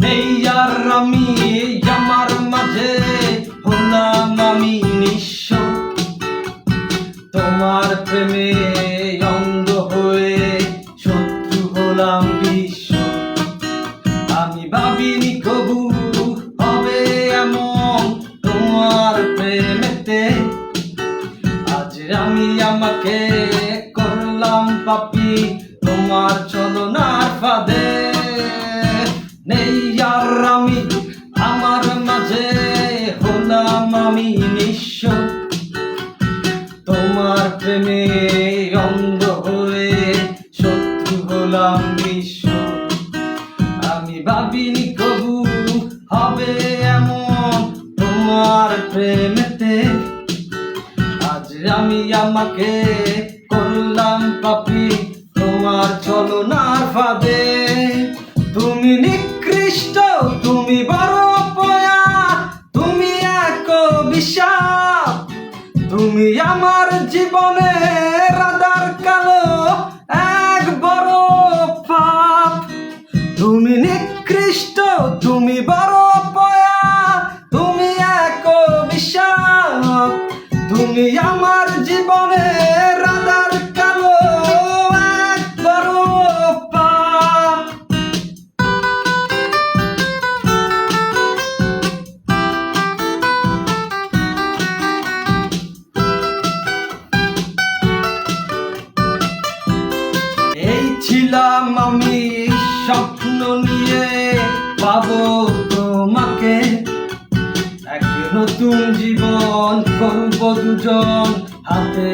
নেই আর আমি আমার মাঝে, হলাম আমি নিঃস্ব। তোমার প্রেমে অন্ধ হয়ে শত্রু হলাম বিশ্ব। আমি ভাবিনি কবু হবে এমন তোমার প্রেমেতে। আজ আমি আমাকে করলাম পাপি তোমার চলনার ফাঁদে নেই আর আমি, আমার মাঝে হলাম আমি নিঃস্ব। তোমার প্রেমে অন্ধ হয়ে শত্রু হলাম বিশ্ব। আমি ভাবিনি কবু হবে এমন তোমার প্রেমেতে। আজ আমি আমাকে করলাম পাপি তোমার চলনার ফাঁদে। তুমি নিকৃষ্ট, তুমি বড় পয়া তুমি এক বিশাপ তুমি আমার জীবনে রাদার কালো, এক বড় পাপ। তুমি নিকৃষ্ট, তুমি বড় পয়া তুমি এক বিশাপ তুমি আমার জীবনে রাদার আমি স্বপ্ন নিয়ে পাবো তোমাকে। এক নতুন জীবন করব দুজন হাতে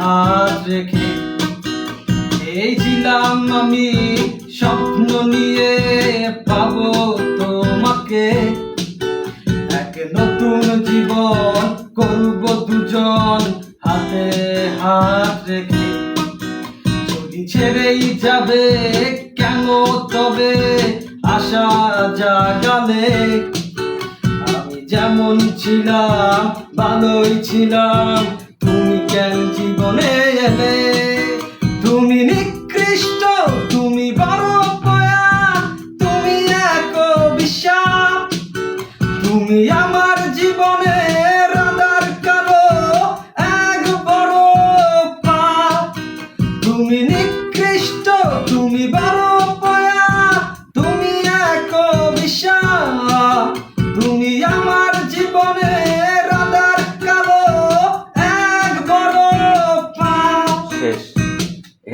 হাত রেখে। এই ছিলাম আমি স্বপ্ন নিয়ে পাবো তোমাকে। এক নতুন জীবন করব দুজন হাতে হাত রেখে। ছেড়েই যাবে, কেন তবে আশা জাগালে? আমি যেমন ছিলাম, ভালোই ছিলাম, তুমি কেন জীবনে এলে? তুমি নিকৃষ্ট, তুমি পয়া, তুমি এক বিশ্বাস তুমি আমার